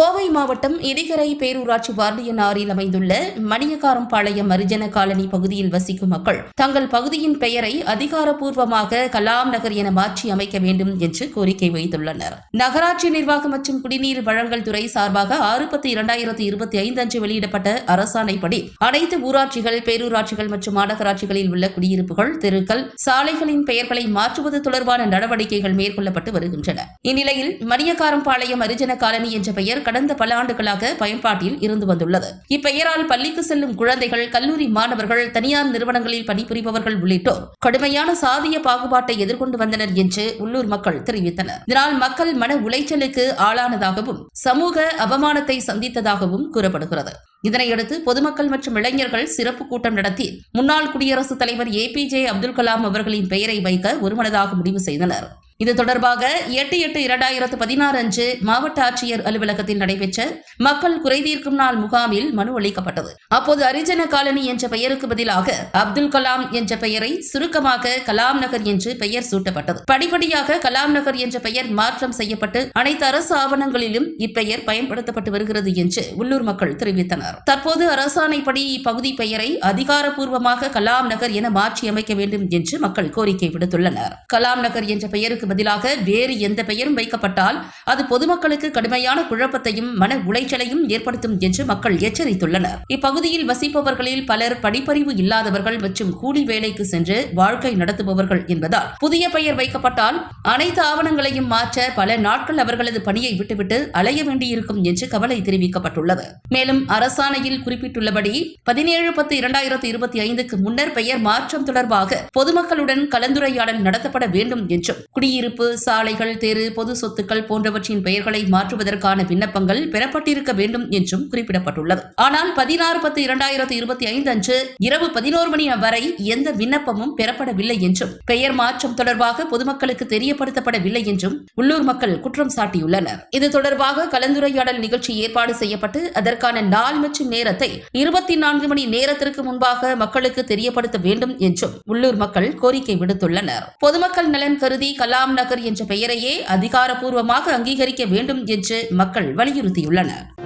கோவை மாவட்டம் இடிகரை பேரூராட்சி வார்டியனாரில் அமைந்துள்ள மணியக்காரம்பாளையம் மரிஜன காலனி பகுதியில் வசிக்கும் மக்கள் தங்கள் பகுதியின் பெயரை அதிகாரப்பூர்வமாக கலாம் நகர் என மாற்றி அமைக்க வேண்டும் என்று கோரிக்கை வைத்துள்ளனர். நகராட்சி நிர்வாகம் மற்றும் குடிநீர் வழங்கல் துறை சார்பாக ஆறு பத்து இரண்டாயிரத்தி இருபத்தி ஐந்து அன்று வெளியிடப்பட்ட அரசாணைப்படி அனைத்து ஊராட்சிகள் பேரூராட்சிகள் மற்றும் மாநகராட்சிகளில் உள்ள குடியிருப்புகள் தெருக்கள் சாலைகளின் பெயர்களை மாற்றுவது தொடர்பான நடவடிக்கைகள் மேற்கொள்ளப்பட்டு வருகின்றன. இந்நிலையில் மணியக்காரம்பாளையம் மரிஜன காலனி என்ற பெயர் கடந்த பல ஆண்டுகளாக பயன்பாட்டில் இருந்து வந்துள்ளது. இப்பெயரால் பள்ளிக்கு செல்லும் குழந்தைகள் கல்லூரி மாணவர்கள் தனியார் நிறுவனங்களில் பணிபுரிபவர்கள் உள்ளிட்டோர் கடுமையான சாதிய பாகுபாட்டை எதிர்கொண்டு வந்தனர் என்று உள்ளூர் மக்கள் தெரிவித்தனர். இதனால் மக்கள் மன உளைச்சலுக்கு ஆளானதாகவும் சமூக அவமானத்தை சந்தித்ததாகவும் கூறப்படுகிறது. இதனையடுத்து பொதுமக்கள் மற்றும் இளைஞர்கள் சிறப்பு கூட்டம் நடத்தி முன்னாள் குடியரசுத் தலைவர் A P J Abdul Kalam அவர்களின் பெயரை வைக்க ஒருமனதாக முடிவு செய்தனர். இது தொடர்பாக எட்டு எட்டு இரண்டாயிரத்து பதினாறு அன்று மாவட்ட ஆட்சியர் அலுவலகத்தில் நடைபெற்ற மக்கள் குறைதீர்க்கும் நாள் முகாமில் மனு அளிக்கப்பட்டது. அப்போது அரிஜன காலனி என்ற பெயருக்கு பதிலாக அப்துல் கலாம் என்ற பெயரை சுருக்கமாக கலாம் நகர் என்று பெயர் சூட்டப்பட்டது. படிப்படியாக கலாம் நகர் என்ற பெயர் மாற்றம் செய்யப்பட்டு அனைத்து அரசு ஆவணங்களிலும் இப்பெயர் பயன்படுத்தப்பட்டு வருகிறது என்று உள்ளூர் மக்கள் தெரிவித்தனர். தற்போது அரசாணைப்படி இப்பகுதி பெயரை அதிகாரப்பூர்வமாக கலாம் நகர் என மாற்றி அமைக்க வேண்டும் என்று மக்கள் கோரிக்கை விடுத்துள்ளனர். கலாம் நகர் என்ற பெயருக்கு பதிலாக வேறு எந்த பெயரும் வைக்கப்பட்டால் அது பொதுமக்களுக்கு கடுமையான குழப்பத்தையும் மன உளைச்சலையும் ஏற்படுத்தும் என்று மக்கள் எச்சரித்துள்ளனர். இப்பகுதியில் வசிப்பவர்களில் பலர் படிப்பறிவு இல்லாதவர்கள் மற்றும் கூலி வேலைக்கு சென்று வாழ்க்கை நடத்துபவர்கள் என்பதால் புதிய பெயர் வைக்கப்பட்டால் அனைத்து ஆவணங்களையும் மாற்ற பல நாட்கள் அவர்களது பணியை விட்டுவிட்டு அலைய வேண்டியிருக்கும் என்று கவலை தெரிவிக்கப்பட்டுள்ளது. மேலும் அரசாணையில் குறிப்பிட்டுள்ளபடி பதினேழு பத்து இரண்டாயிரத்தி இருபத்தி ஐந்துக்கு முன்னர் பெயர் மாற்றம் தொடர்பாக பொதுமக்களுடன் கலந்துரையாடல் நடத்தப்பட வேண்டும் என்றும் குடியிருப்பு சாலைகள் தெரு பொது சொத்துக்கள் போன்றவற்றின் பெயர்களை மாற்றுவதற்கான விண்ணப்பங்கள் பெறப்பட்டிருக்க வேண்டும் என்றும் குறிப்பிடப்பட்டுள்ளது. ஆனால் பதினாறு பத்து இரண்டாயிரத்து இருபத்தி ஐந்து அன்று இரவு பதினோரு மணி வரை எந்த விண்ணப்பமும் பெறப்படவில்லை என்றும் பெயர் மாற்றம் தொடர்பாக பொதுமக்களுக்கு தெரியப்படுத்தப்படவில்லை என்றும் உள்ளூர் மக்கள் குற்றம் சாட்டியுள்ளனர். இது தொடர்பாக கலந்துரையாடல் நிகழ்ச்சி ஏற்பாடு செய்யப்பட்டு அதற்கான நாள் மற்றும் நேரத்தை இருபத்தி நான்கு மணி நேரத்திற்கு முன்பாக மக்களுக்கு தெரியப்படுத்த வேண்டும் என்றும் உள்ளூர் மக்கள் கோரிக்கை விடுத்துள்ளனர். பொதுமக்கள் நலன் கருதி கலாம் நகர் என்ற பெயரையே அதிகாரப்பூர்வமாக அங்கீகரிக்க வேண்டும் என்று மக்கள் வலியுறுத்தியுள்ளனர்.